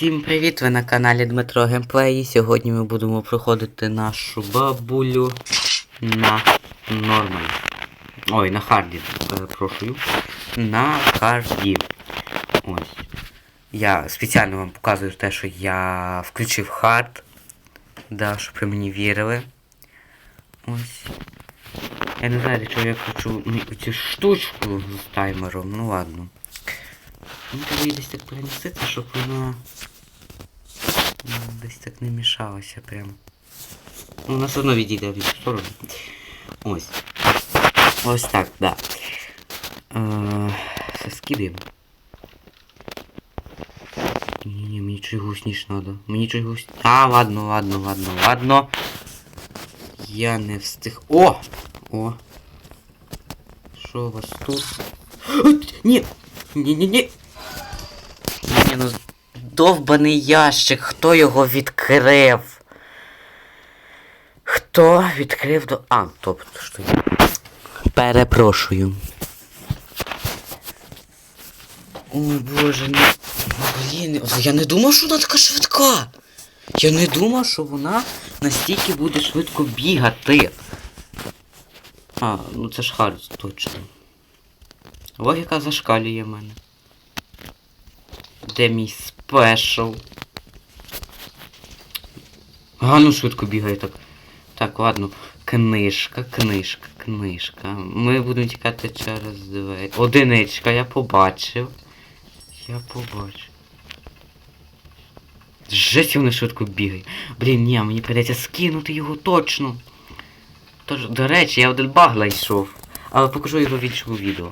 Всім привіт! Ви на каналі Дмитро Геймплей. Сьогодні ми будемо проходити нашу бабулю на нормалі. Ой, на харді, перепрошую. На харді. Ось. Я спеціально вам показую те, що я включив хард. Да, щоб ви мені вірили. Ось. Я не знаю, для чого я ну, цю штучку з таймером, ну ладно. Ну, треба її десь так перемістити, щоб вона десь так не мішалася прям. Ну, вона все одно відійде в сторону. Ось. Ось так, да. Е, Все скидаємо. Ні-ні, мені чуть гусніш надо. Мені чуть гусь... А, ладно, ладно, ладно, ладно. Я не встиг. О! О! Що у вас тут? Ні! Ні-ні-ні! Ні, ну довбаний ящик, хто його відкрив? Хто відкрив до... А, тобто що я. Перепрошую. Ой, боже, ну... Блін, я не думав, що вона така швидка. Я не думав, що вона настільки буде швидко бігати. А, ну це ж Хард, точно. Логіка зашкалює мене. Де мій спешл? Гарно швидко бігає так. Так, ладно. Книжка, книжка, книжка. Ми будемо тікати через двері. Одиничка, я побачив. Я побачив. Жесть вони швидко бігає. Блін, ні, мені прийдеться скинути його точно. Тож, до речі, я один баг знайшов. Але покажу його в іншому відео.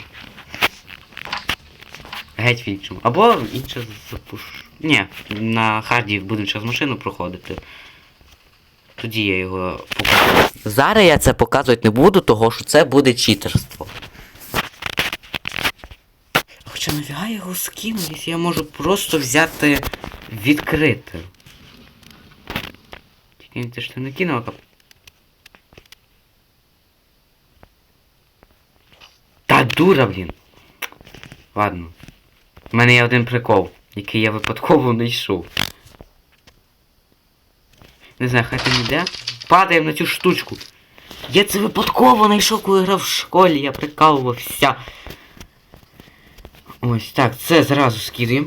Геть в іншому. Або інше запушу. Ні, на харді буду через машину проходити. Тоді я його покажу. Зараз я це показувати не буду, того що це буде читерство. Хоча нафіга я його скину, якщо я можу просто взяти відкрити. Тільки ти ж ти не кинув, а... Та дура, блін. Ладно. У мене є один прикол, який я випадково знайшов. Не знаю, хай там іде. Падаємо на цю штучку. Я це випадково знайшов, коли грав в школі, я прикалувався. Ось так, це зразу скидаємо.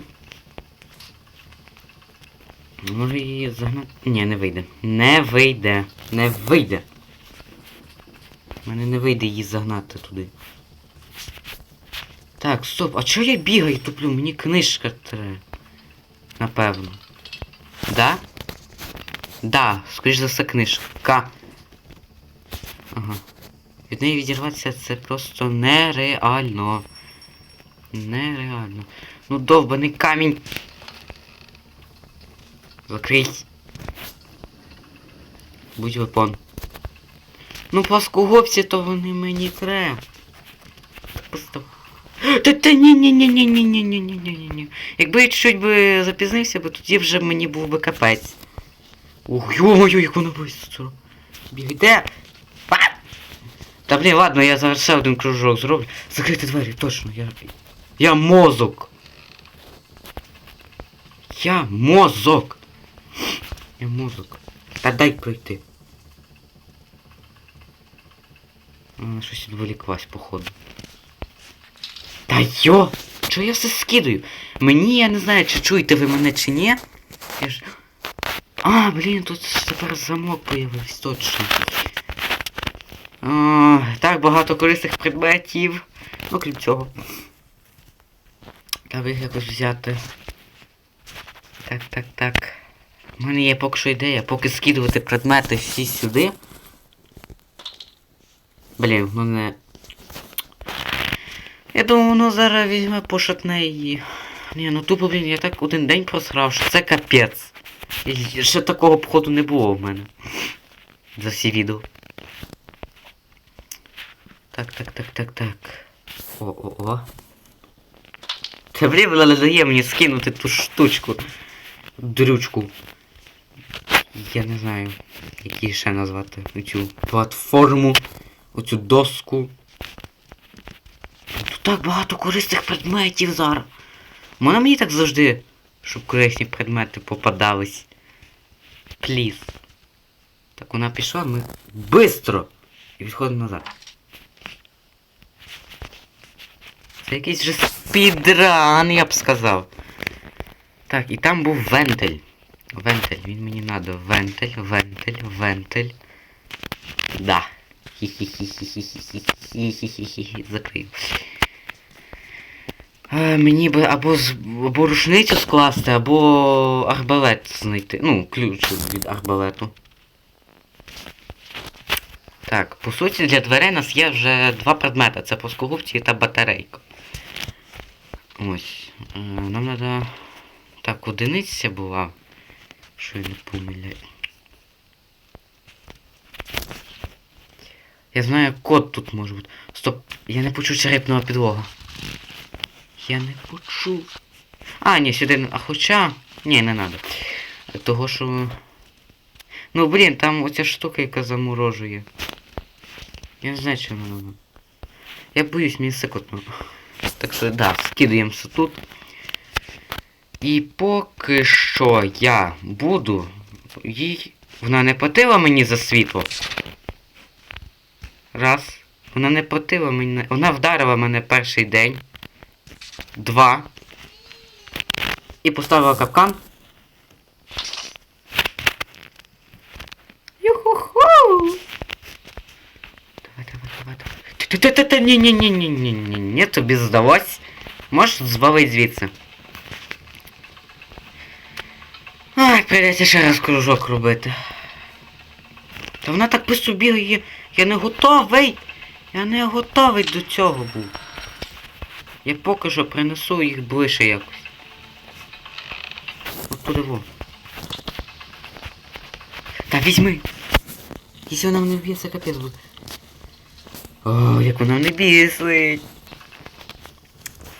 Може її загнати. Ні, не вийде. Не вийде. Не вийде. У мене не вийде її загнати туди. Так, стоп, а чого я бігаю туплю? Мені книжка треба. Напевно. Да? Да, скоріш за все книжка. Ага. Від неї відірватися це просто нереально. Нереально. Ну довбаний камінь. Закрий. Будь випон. Ну плоскогубці, то вони мені треба. Просто... Та та ні ні ні ні ні ні ні ні ні ні Якби я чуть би запізнився, бо тоді вже мені був би капець. Ох, йо-моє, як воно быстро. Бігай, де? А! Та блін, ладно, я зараз ще один кружок зроблю. Закрити двері, точно, я. Я мозок. Я мозок. Я мозок. Та дай пройти. Щось відволіклась, походу. Та йо! Чого я все скидаю? Мені я не знаю, чи чуєте ви мене чи ні. Я ж... А, блін, тут тепер замок появився, точно. О, так багато корисних предметів. Ну, крім цього. Треба їх якось взяти. Так, так, так. У мене є поки що ідея, поки скидувати предмети всі сюди. Блін, воно не... Я думаю, воно зараз візьме пошатне її. Ні, ну тупо, блін, я так один день просрав, що це капець. Ще такого походу не було в мене. За всі відео. Так, так, так, так, так. О-о-о. Та блін, вона не дає мені скинути ту штучку. Дрючку. Я не знаю, як її ще назвати. Оцю платформу, оцю доску. Так багато корисних предметів зараз. Можна мені так завжди Щоб корисні предмети попадались. Пліз. Так вона пішла, ми бистро! І відходимо назад. Це якийсь же спідран, я б сказав. Так, і там був вентиль. Вентиль, він мені надо. Вентиль, вентиль, вентиль. Да. Хі-хі-хі-хі-хі-хі-хі-хі-хі-хі. Закрию. Мені би або, з, або рушницю скласти, або арбалет знайти. Ну, ключ від арбалету. Так, по суті, для дверей у нас є вже два предмети. Це плоскогубці та батарейка. Ось. Е, нам треба... Так, одиниця була. Що я не помиляю. Я знаю, код тут може бути. Стоп, я не почув черепного підлога. Я не почув. А, ні, сюди. А хоча. Ні, не треба. Того що. Ну блін, там оця штука, яка заморожує. Я не знаю, що вона. надо. Я боюсь, мені сикотно. Так що, да, скидаємося тут. І поки що я буду. Їй. Вона не платила мені за світло. Раз. Вона не платила мені. Вона вдарила мене перший день. Два. І поставила капкан. Юху-ху! Давай, давай, давай, давай. Ти-ти-ти-ти, ні ні ні ні ні ні ні тобі здалось. Можеш звалить звідси. Ай, прийдеться ще раз кружок робити. Та вона так пису бігає. Я не готовий. Я не готовий до цього був. Я поки що принесу їх ближче якось. От туди во. Та візьми. Якщо вона мене вб'є, це капець буде. О, як вона не бісить.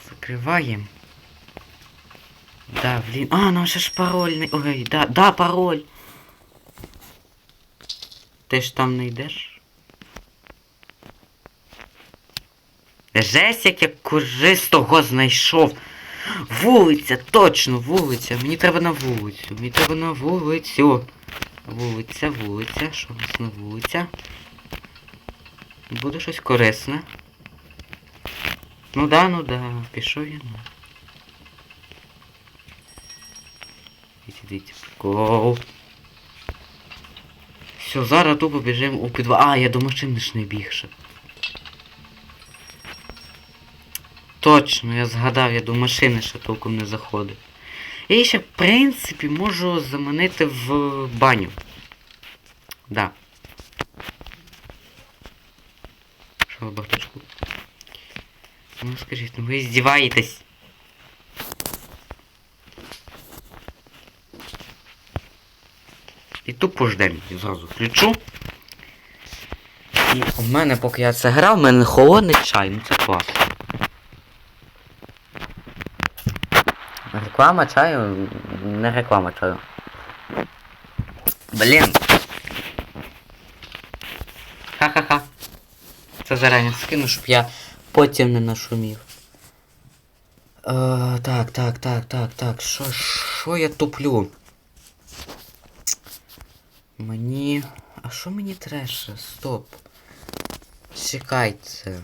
Закриваємо. Да, блін. А, ну ще ж пароль. Ой, да, да, пароль. Ти ж там не йдеш? Жесть, як я користого знайшов. Вулиця, точно, вулиця. Мені треба на вулицю. Мені треба на вулицю. Вулиця, вулиця. Що у на вулиця? Буде щось корисне. Ну да, ну да, пішов я на. Ідіть, ідіть, прикол. Все, зараз тупо біжимо у підвал. А, я до машини ж не бігше. Точно, я згадав, я до машини ще толком не заходив. Я ще, в принципі, можу заманити в баню. Да. Що ви бахточку? Ну скажіть, ну ви здіваєтесь. І тупо ждем. Я зразу включу. І у мене, поки я це грав, в мене холодний чай, ну це класно. Реклама чаю, не реклама чаю. Блін. Ха-ха-ха. Це зарані скину, щоб я потім не нашумів. Е, так, так, так, так, так. Що, що я туплю? Мені... А що мені треше? Стоп. Чекайте.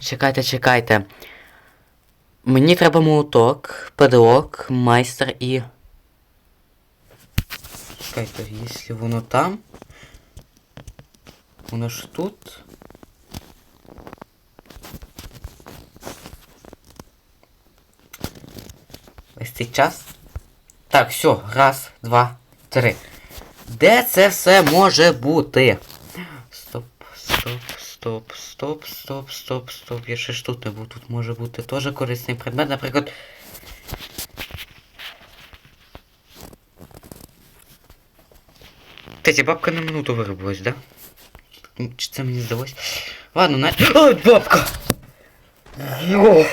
Чекайте, чекайте. Мені треба молоток, педлок, майстер і... Чекайте, якщо воно там... Воно ж тут... Ось цей час. Так, все, раз, два, три. Де це все може бути? Стоп, стоп, стоп, стоп, стоп, стоп, стоп. Я ще не був. Тут може бути теж корисний предмет, наприклад. Кстати, бабка на минуту виробилась, да? Чи це мені здалось? Ладно, на... Ой, бабка! Йо!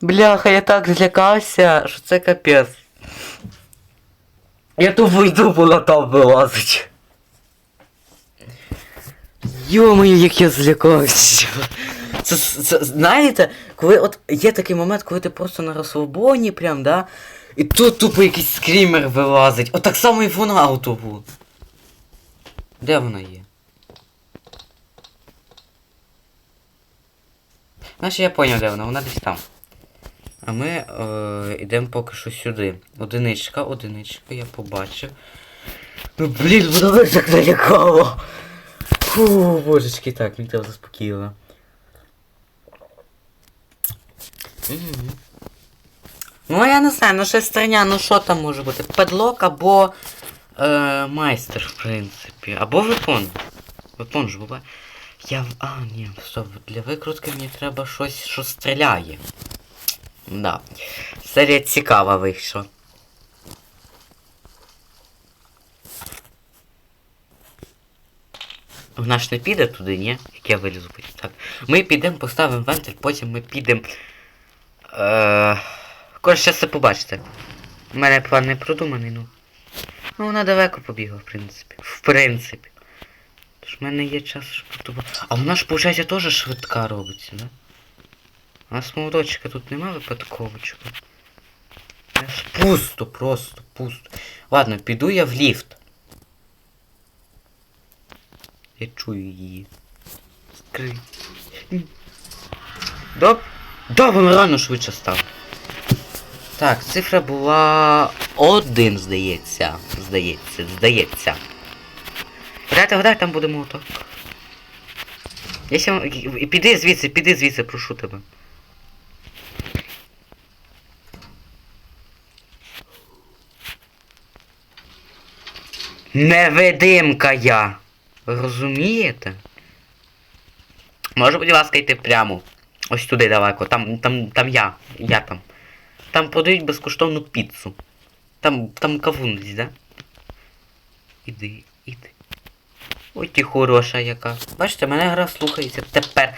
Бляха, я так злякався, що це капець. Я тупо вийду, вона там вилазить. Йо-моє, як я злякався. Це, це, знаєте, коли от є такий момент, коли ти просто на розслабоні прям, да? І тут тупо якийсь скрімер вилазить. От так само і в Фонауту був. Де вона є? Значить я поняв, де вона, вона десь там. А ми е, йдемо поки що сюди. Одиничка, одиничка, я побачив. Ну блін, воно так налякало. Фу, божечки, так, мені треба заспокоїло. Мгм. Ну я не знаю, ну шестерня, ну що там може бути? Педлок або е, майстер, в принципі. Або випон. Випон ж буває. Я. в- А, ні, стоп, для викрутки мені треба щось, що стріляє. Да. Серія цікава вийшла. Вона ж не піде туди, ні? Як я вилізу потім. Так. Ми підемо, поставимо вентиль, потім ми підемо. Е... Коротше, все побачите. У мене план не продуманий, ну. Ну вона далеко побігла, в принципі. В принципі. Тож в мене є час, щоб. А вона ж, виходить, теж швидка робиться, да? У нас молодочка тут нема випадковочка. Пусто, просто, пусто. Ладно, піду я в ліфт. Я чую її. Скрий. Да? Да, вона реально швидше стала. Так, цифра була один, здається. Здається, здається. Гадайте, гадай, там буде молоток. Якщо... Піди звідси, піди звідси, прошу тебе. Невидимка я. Розумієте? Може, будь ласка, йти прямо. Ось туди далеко. Там, там, там я. Я там. Там подають безкоштовну піцу. Там, там кавун десь, да? Іди, іди. Ой, ти хороша яка. Бачите, мене гра слухається тепер.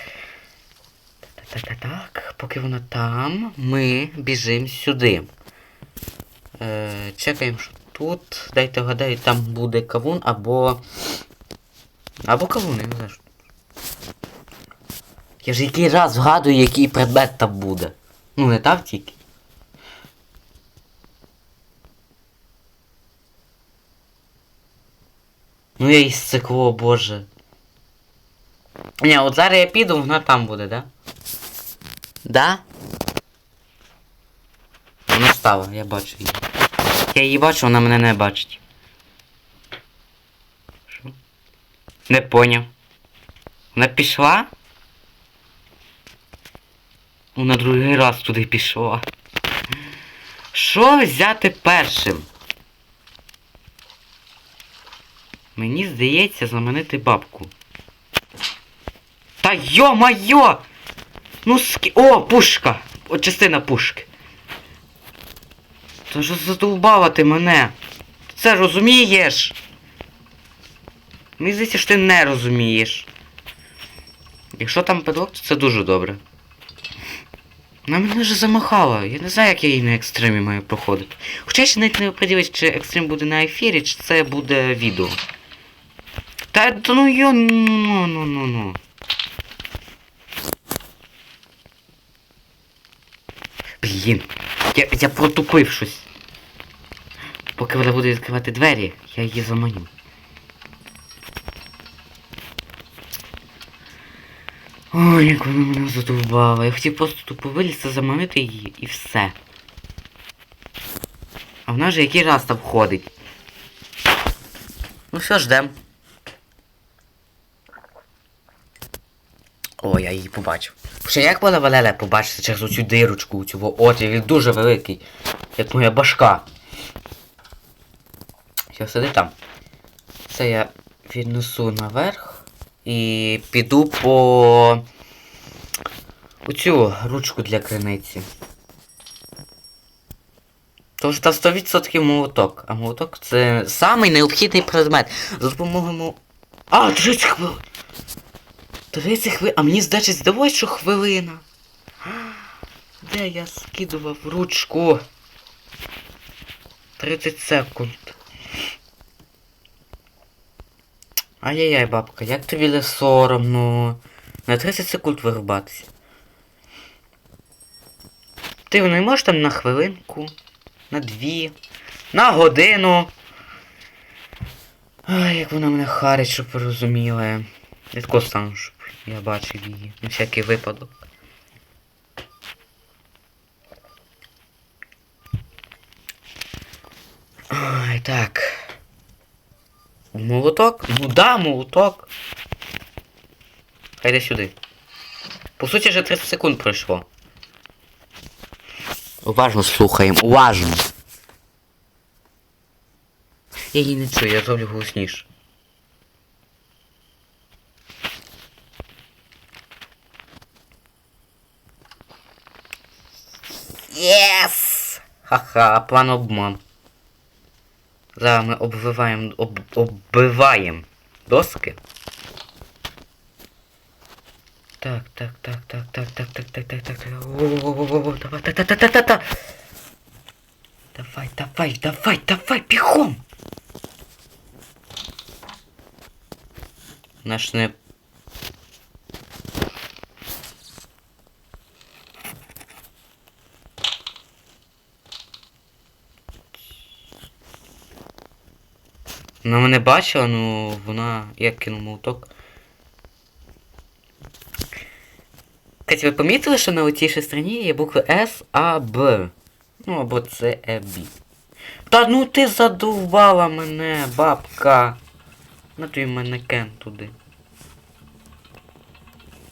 Так-так-так, поки вона там, ми біжимо сюди. Е, чекаємо, що тут. Дайте вгадаю, там буде кавун або. Або кавун, я не знаю. що. Я ж який раз вгадую, який предмет там буде. Ну, не так тільки. Ну я і стекло, боже. Ні, от зараз я піду, вона там буде, да? Да? Вона стала, я бачу її. Я її бачу, вона мене не бачить. Що? Не поняв. Вона пішла? Вона другий раз туди пішла. Що взяти першим? Мені здається заманити бабку. Та йо-майо! Ну ски... О, пушка! О, частина пушки. Та ж задовбала ти мене. Ти це розумієш? Мені здається, що ти не розумієш. Якщо там педлок, то це дуже добре. Вона мене вже замахала. Я не знаю, як я її на екстремі маю проходити. Хоча я ще навіть не оприділюсь, чи екстрем буде на ефірі, чи це буде відео. Та ну йо, ну ну ну ну. Блін, я, я протупив щось. Поки вона буде відкривати двері, я її заманю. Ой, як вона мене задовбала. Я хотів просто тупо вилізти, заманити її і все. А вона ж який раз там ходить. Ну все, ждем. О, я її побачив. Ще як вона валеле побачити через оцю дирочку у цього отвір, він дуже великий. Як моя башка. Все, сиди там. Це я віднесу наверх і піду по оцю ручку для криниці. Тож та 100% молоток. А молоток це самий необхідний предмет. За допомогою мо... А, 30 хвилин! 30 хвилин. А мені здається, здалося, що хвилина. Де я скидував ручку? 30 секунд. Ай-яй-яй, бабка, як тобі не соромно. На 30 секунд вирубатися. Ти не можеш там на хвилинку, на дві, на годину. Ай, як вона мене харить, щоб ви розуміли. Я тако стану, щоб я бачив її. На всякий випадок. Ой, так. Молоток? Ну да, молоток. Хай йде сюди. По суті, вже 30 секунд пройшло. Уважно слухаємо, уважно. Я її не чую, я зроблю голосніше. Єс! Ха-ха, план обман. Зараз ми обвиваємо, об, оббиваємо доски. Так, так, так, так, так, так, так, так, так, так, так. Давай, та, та, та, та, та, та. Давай, давай, давай, давай, бігом. Наш не... Вона мене бачила, ну вона як кинув молоток. Кстати, ви помітили, що на оцій стороні є букви С, А, Б. Ну або С, Е, Б. Та ну ти задовбала мене, бабка. На той манекен туди.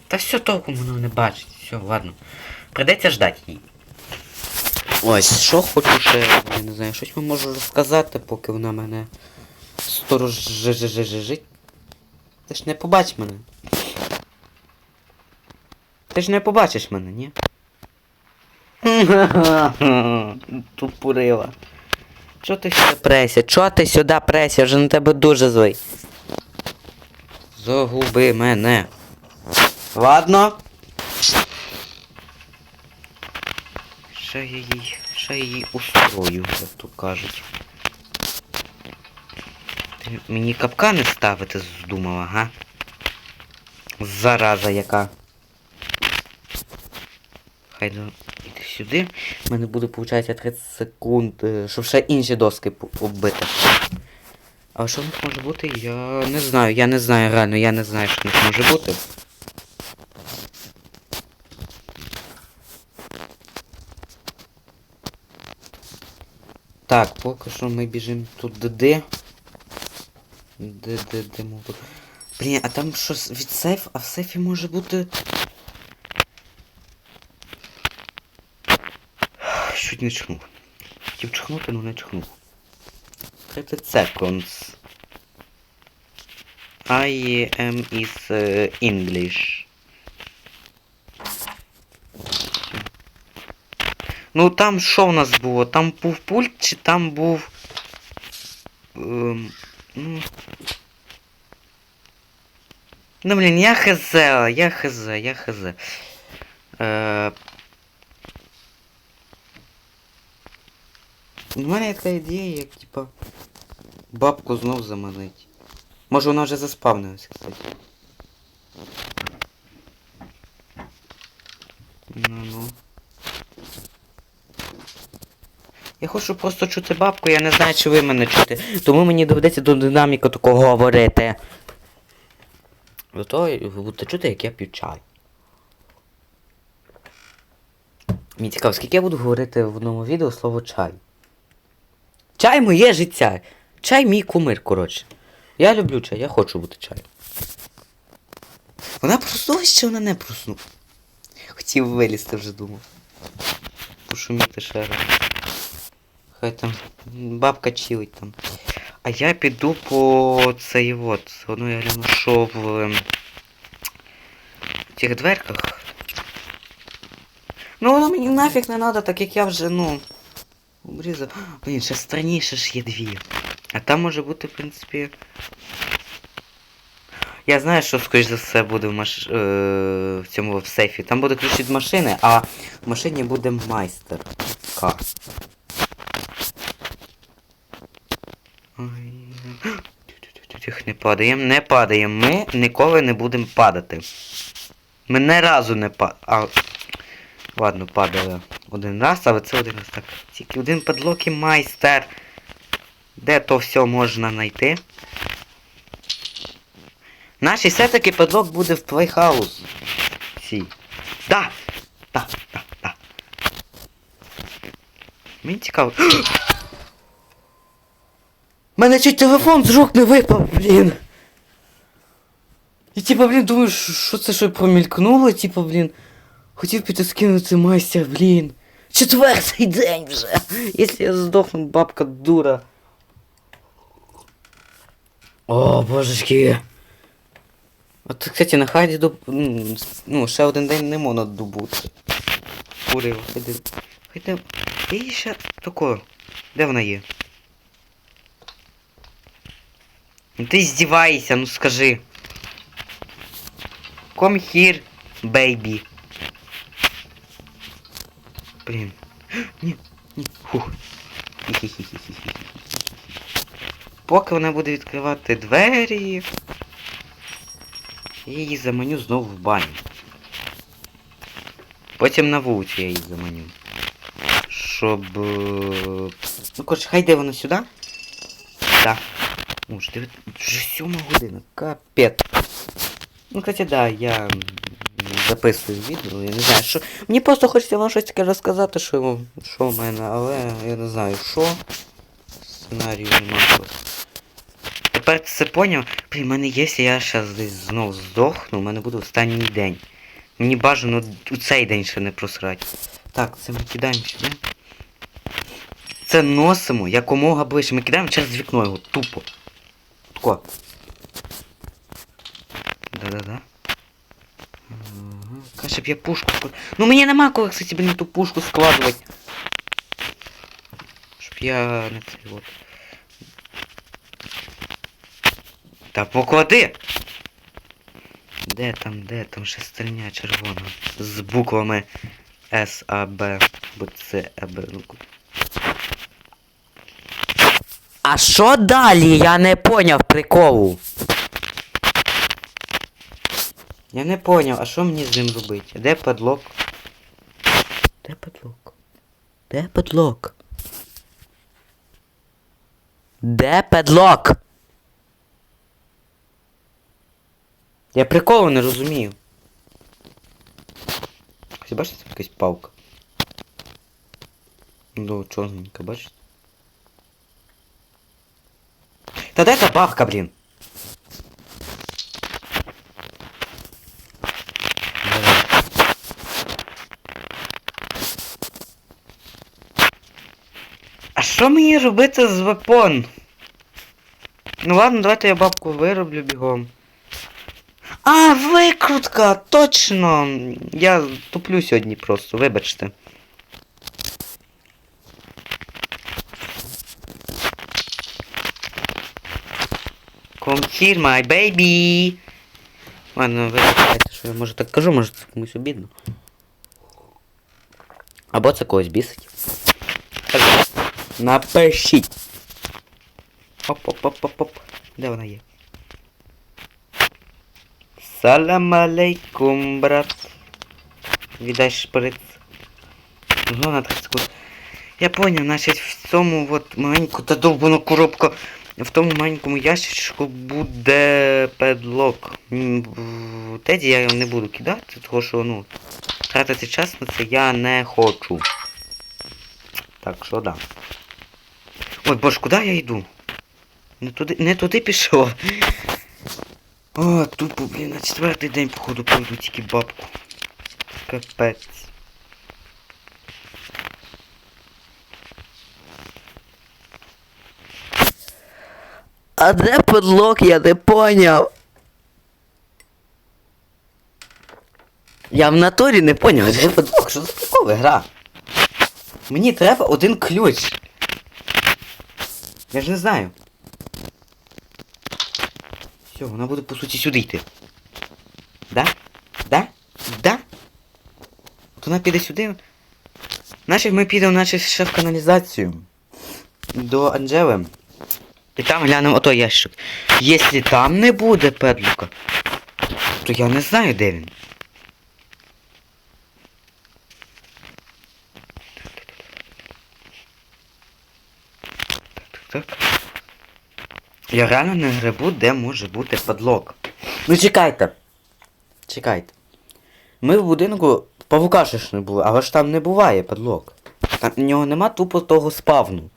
Та все толком воно не бачить. Все, ладно. Придеться ждати її. Ось, що хочу ще, я не знаю, щось вам можу розказати, поки вона мене сторожить. Ти ж не побач мене. Ти ж не побачиш мене, ні? Тупурила. Чо ти сюди преся? Чо ти сюди преся? Вже на тебе дуже злий. Загуби мене. Ладно. Що я їй, що я їй устрою, кажуть. Мені капкани ставити здумала, га? Зараза яка. Хай до... Іди сюди. У мене буде, виходить, 30 секунд, е, щоб ще інші доски оббити. А що в них може бути? Я не знаю, я не знаю, реально, я не знаю, що в них може бути. Так, поки що ми біжимо туди. Де, де, де, де? Блін, а там щось від сейф, а в сейфі може бути. Чуть не чхнув. Хотів чхнути, але не чхнув. 30 seconds. I am is uh, English. Ну там що в нас було? Там був пульт чи там був. Ем, ну. Ну блін, я хз, я хз, я хз. Е... У мене є така ідея, як типа бабку знов заманить. Може вона вже заспавнилась, кстати. Ну ну. Я хочу просто чути бабку, я не знаю, чи ви мене чути. Тому мені доведеться до динаміки такого говорити. Зато ви будете чути, як я п'ю чай. Мені цікаво, скільки я буду говорити в одному відео слово чай. Чай моє життя. Чай мій кумир, коротше. Я люблю чай, я хочу бути чаєм. Вона проснулась чи вона не проснулась? Хотів вилізти вже думав. Пошуміти ще раз. Там бабка чилить там. А я піду по цей от. Воно я гляну, що в ем, цих дверках. Ну воно мені нафіг не треба, так як я вже, ну. Обрізав. Блін, ще странніше ж є дві. А там може бути, в принципі. Я знаю, що скоріш за все буде в маш... е... в цьому в сейфі. Там буде ключ від машини, а в машині буде майстер. К. Ой. Тих не падаємо, не падаємо. Ми ніколи не будемо падати. Мене разу не па... А... Ладно, падали один раз, але це один раз так. Тільки один падлок і майстер. Де то все можна знайти? Наш все-таки падлок буде в плейхаус. Сі. Да! Да, да, да. Мені цікаво. Мене чуть телефон з рук не випав, блін. І типа, блін, думаю, що це що промількнуло, типа, блін. Хотів піти скинути майстер, блін. Четвертий день вже. Якщо я здохну, бабка дура. О, божечки. От, кстати, на харді доб... ну, ще один день не можна добути. Курив, ходи. Ходи. І ще тако. Де вона є? Ну ти здіваєшся, ну скажи. Come here, baby. Блін. Ні, ні. Фух. Поки вона буде відкривати двері. Я її заманю знову в баню. Потім на вулицю я її заманю. Щоб. е, Ну, коротше, хай йде вона сюди. Так. О, дев'ят- вже сьома година. Капець. Ну, кстати, да, я записую відео, я не знаю, що. Мені просто хочеться вам щось таке розказати, що, що в мене, але я не знаю, що. Сценарію немає. Тепер це поняв? Блін, в мене є, я зараз десь знов здохну, у мене буде останній день. Мені бажано у цей день ще не просрати. Так, це ми кидаємо сюди. Це носимо якомога ближче. Ми кидаємо через вікно його, тупо. Тако. Да-да-да. Каже я пушку. Ну мені нема коли, кстати, блін, ту пушку складувати. Щоб я не цей от. Та! Де там, де там шестерня червона? З буквами С, А, Б, Б, С, Е, Б. Ну, А що далі? Я не поняв приколу. Я не поняв, а що мені з ним робити? Де падлок? Де падлок? Де падлок? Де падлок? Я приколу не розумію. Бачите, це якась палка. Ну, чорненька, бачите? Де та бабка? Давай. А що мені робити з вепон? Ну ладно, давайте я бабку вироблю бігом. А, викрутка! Точно! Я туплю сьогодні просто, вибачте. Come here, my baby! Ладно, вибачайте, що я може так кажу, може це комусь обідно. Або це когось бісить. Напишіть. Оп-оп-оп-оп-оп. Де вона є? Салам алейкум, брат. Віддай шприц. Ну, на 30 секунд. Я понял, значить в цьому от маленьку та довбану коробку. В тому маленькому ящичку буде педлок. Теді я його не буду кидати, тому що, ну, тратити час на це я не хочу. Так, що да. Ой, боже, куди я йду? Не туди, не туди пішов. О, тупо, блін, на четвертий день, походу, пройду тільки бабку. Капець. А де подлог, я не поняв. Я в натурі не поняв, а де подлог? Що за приколи гра? Мені треба один ключ. Я ж не знаю. Все, вона буде по суті сюди йти. Да? Да? Да? От вона піде сюди. Наче ми підемо наче ще в каналізацію. До Анджели. І там глянемо ото ящик. Якщо там не буде петлюка, то я не знаю, де він. Так. Я реально не грибу, де може бути падлок. Ну чекайте. Чекайте. Ми в будинку павука ще ж не були, але ж там не буває падлок. Там в нього нема тупо того спавну.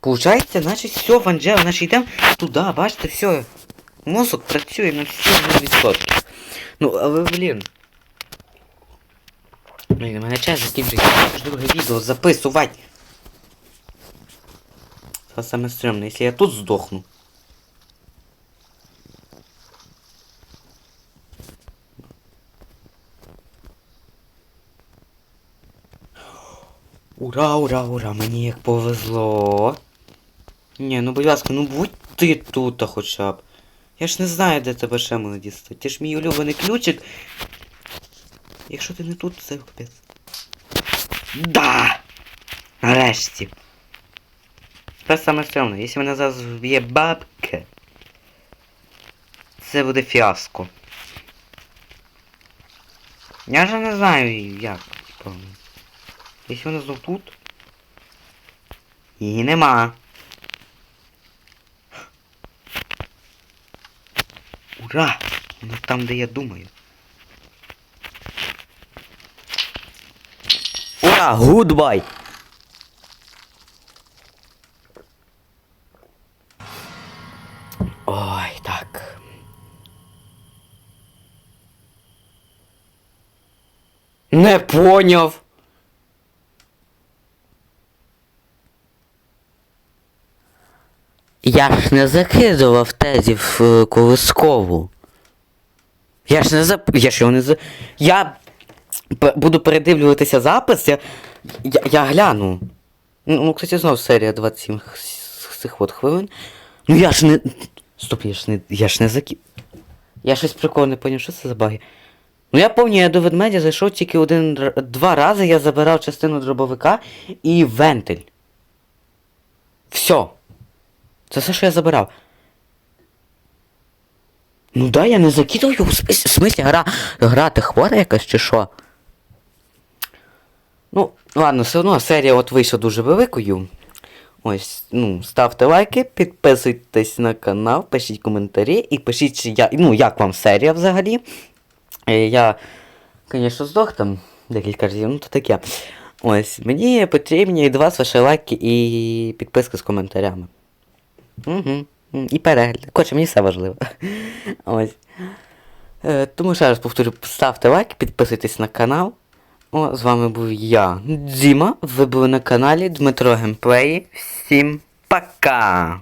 Получається, значить все, в Анджела, значить йдемо туди, бачите, все. Мозок працює на всі 100%. Ну, але блін. Блін, у мене час закінчується, друге відео записувати. Це саме стрімне, якщо я тут здохну. Ура, ура, ура, мені як повезло. Ні, ну будь ласка, ну будь ти тут хоча б. Я ж не знаю, де тебе ще можна дістати. Ти ж мій улюблений ключик. Якщо ти не тут, це капець. Да! Нарешті. Тепер саме стрьомне, якщо мене зараз вб'є бабка, це буде фіаско. Я вже не знаю як, типа. Якщо вона знов тут. Її нема. Ура! Вона там, де я думаю. Ура! Гудбай! Ой, так. Не поняв. Я ж не закидував тезі в е, колискову. Я ж не зап... Я ж його не за. Я буду передивлюватися запис, я. Я, я гляну. Ну, ну, кстати, знов серія 27 цих от хвилин. Ну я ж не. Стоп, я ж не. Я ж не заки. Я щось прикольно не поняв, що це за баги. Ну я пам'ятаю, я до ведмедя зайшов тільки один два рази, я забирав частину дробовика і вентиль. Все. Це все, що я забирав. Ну да, я не закидав його. В смислі, смислі гра. Грати хвора якась чи що? Ну, ладно, все одно серія от вийшла дуже великою. Ось, ну, ставте лайки, підписуйтесь на канал, пишіть коментарі і пишіть, чи я, ну, як вам серія взагалі. Е, Я, звісно, здох там декілька разів, ну то таке. Ось, мені потрібні від вас ваші лайки і підписки з коментарями. Угу. І перегляд. Коротше, мені все важливо. Ось. Е, тому ще раз повторю, ставте лайк, підписуйтесь на канал. О, з вами був я, Діма. Ви були на каналі Дмитро Геймплеї. Всім пока!